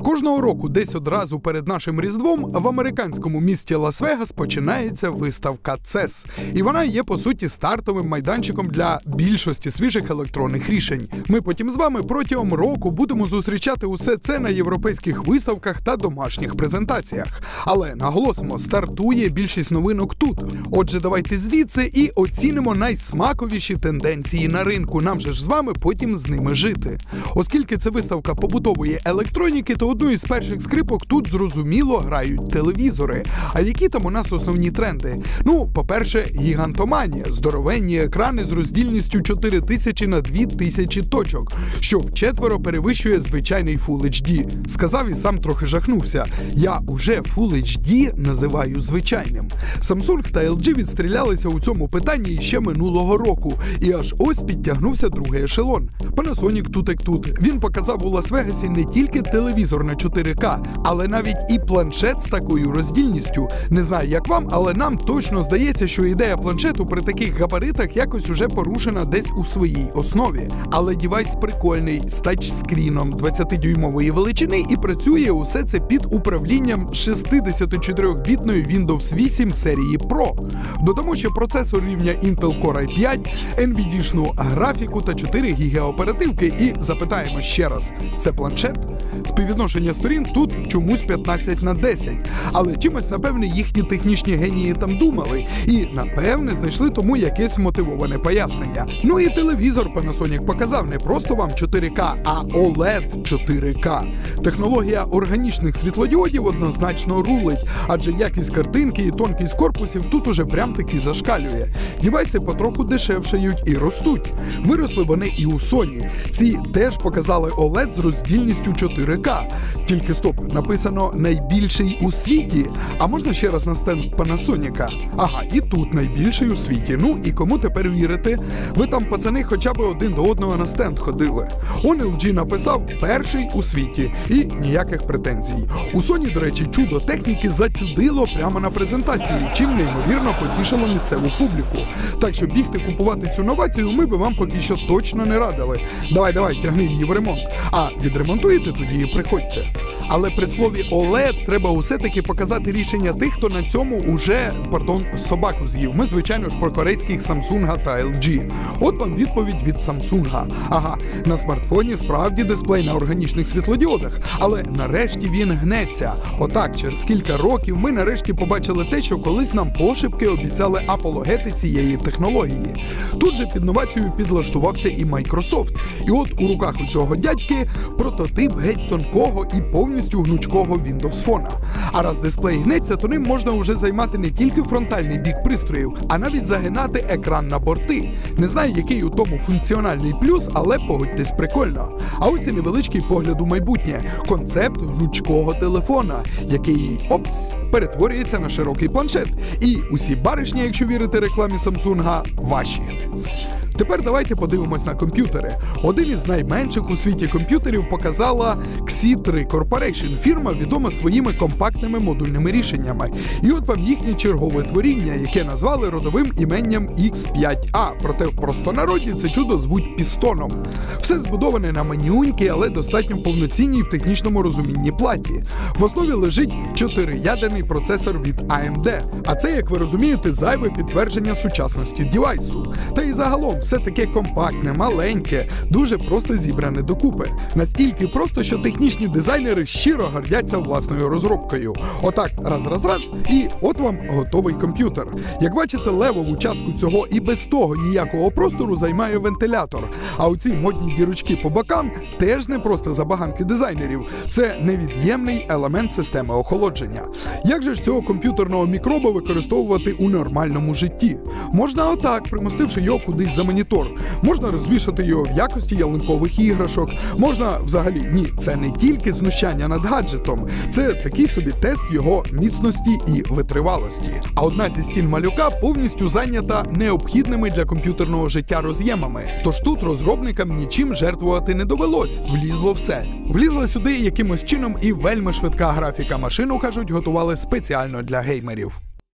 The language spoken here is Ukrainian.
Кожного року, десь одразу перед нашим різдвом, в американському місті Лас-Вегас починається виставка CES. І вона є по суті стартовим майданчиком для більшості свіжих електронних рішень. Ми потім з вами протягом року будемо зустрічати усе це на європейських виставках та домашніх презентаціях. Але наголосимо, стартує більшість новинок тут. Отже, давайте звідси і оцінимо найсмаковіші тенденції на ринку. Нам же ж з вами потім з ними жити. Оскільки це виставка побутової електроніки, то одну із перших скрипок тут зрозуміло грають телевізори. А які там у нас основні тренди? Ну, по-перше, гігантоманія, здоровенні екрани з роздільністю 4000 на 2000 точок, що вчетверо перевищує звичайний Full HD. Сказав і сам трохи жахнувся. Я уже Full HD називаю звичайним. Samsung та LG відстрілялися у цьому питанні ще минулого року, і аж ось підтягнувся другий ешелон. Panasonic тут як тут. Він показав у Лас-Вегасі не тільки телевізор на 4К, але навіть і планшет з такою роздільністю. Не знаю, як вам, але нам точно здається, що ідея планшету при таких габаритах якось уже порушена десь у своїй основі. Але дівайс прикольний з тачскріном 20-дюймової величини і працює усе це під управлінням 64-бітної Windows 8 серії Pro. Додамо ще процесор рівня Intel Core i5, NVIDIA-шну графіку та 4 ГБ оперативки. І запитаємо ще раз: це планшет? Співвідношення сторін тут чомусь 15 на 10. Але чимось, напевне, їхні технічні генії там думали. І, напевне, знайшли тому якесь мотивоване пояснення. Ну і телевізор Panasonic показав не просто вам 4К, а OLED 4К. Технологія органічних світлодіодів однозначно рулить, адже якість картинки і тонкість корпусів тут уже прям таки зашкалює. Дівайси потроху дешевшають і ростуть. Виросли вони і у Sony. Ці теж показали OLED з роздільністю 4К. Тільки стоп, написано найбільший у світі. А можна ще раз на стенд Panasonic? Ага, і тут найбільший у світі. Ну і кому тепер вірити? Ви там, пацани, хоча б один до одного на стенд ходили. Он LG написав перший у світі і ніяких претензій. У Sony, до речі, чудо техніки зачудило прямо на презентації, чим неймовірно потішило місцеву публіку. Так що бігти купувати цю новацію ми би вам поки що точно не радили. Давай, давай, тягни її в ремонт. А відремонтуєте тоді і приходьте. Twitter. Але при слові OLED треба усе-таки показати рішення тих, хто на цьому уже, пардон, собаку з'їв. Ми, звичайно ж, про корейських Samsung та LG. От вам відповідь від Samsung. Ага, на смартфоні справді дисплей на органічних світлодіодах, але нарешті він гнеться. Отак, через кілька років ми нарешті побачили те, що колись нам пошепки обіцяли апологети цієї технології. Тут же під новацію підлаштувався і Microsoft. І от у руках у цього дядьки прототип геть тонкого і повністю гнучкого Windows Phone. А раз дисплей гнеться, то ним можна вже займати не тільки фронтальний бік пристроїв, а навіть загинати екран на борти. Не знаю, який у тому функціональний плюс, але погодьтесь прикольно. А ось і невеличкий погляд у майбутнє концепт гнучкого телефона, який опс перетворюється на широкий планшет. І усі баришні, якщо вірити рекламі Samsung, ваші. Тепер давайте подивимось на комп'ютери. Один із найменших у світі комп'ютерів показала Xi3 Corporation, фірма відома своїми компактними модульними рішеннями. І от вам їхнє чергове творіння, яке назвали родовим іменням X5A. Проте в простонароді це чудо звуть пістоном. Все збудоване на манюнькій, але достатньо повноцінній в технічному розумінні платі. В основі лежить чотириядерний процесор від AMD. А це, як ви розумієте, зайве підтвердження сучасності дівайсу. Та і загалом все таке компактне, маленьке, дуже просто зібране докупи. Настільки просто, що технічні дизайнери щиро гордяться власною розробкою. Отак, раз, раз, раз, і от вам готовий комп'ютер. Як бачите, левову частку цього і без того ніякого простору займає вентилятор. А оці модні дірочки по бокам теж не просто забаганки дизайнерів. Це невід'ємний елемент системи охолодження. Як же ж цього комп'ютерного мікроба використовувати у нормальному житті? Можна отак, примостивши його кудись за монітор. Можна розвішати його в якості ялинкових іграшок. Можна взагалі ні, це не тільки знущання над гаджетом, це такий собі тест його міцності і витривалості. А одна зі стін малюка повністю зайнята необхідними для комп'ютерного життя роз'ємами. Тож тут розробникам нічим жертвувати не довелось. Влізло все. Влізла сюди якимось чином і вельми швидка графіка. Машину кажуть, готували спеціально для геймерів.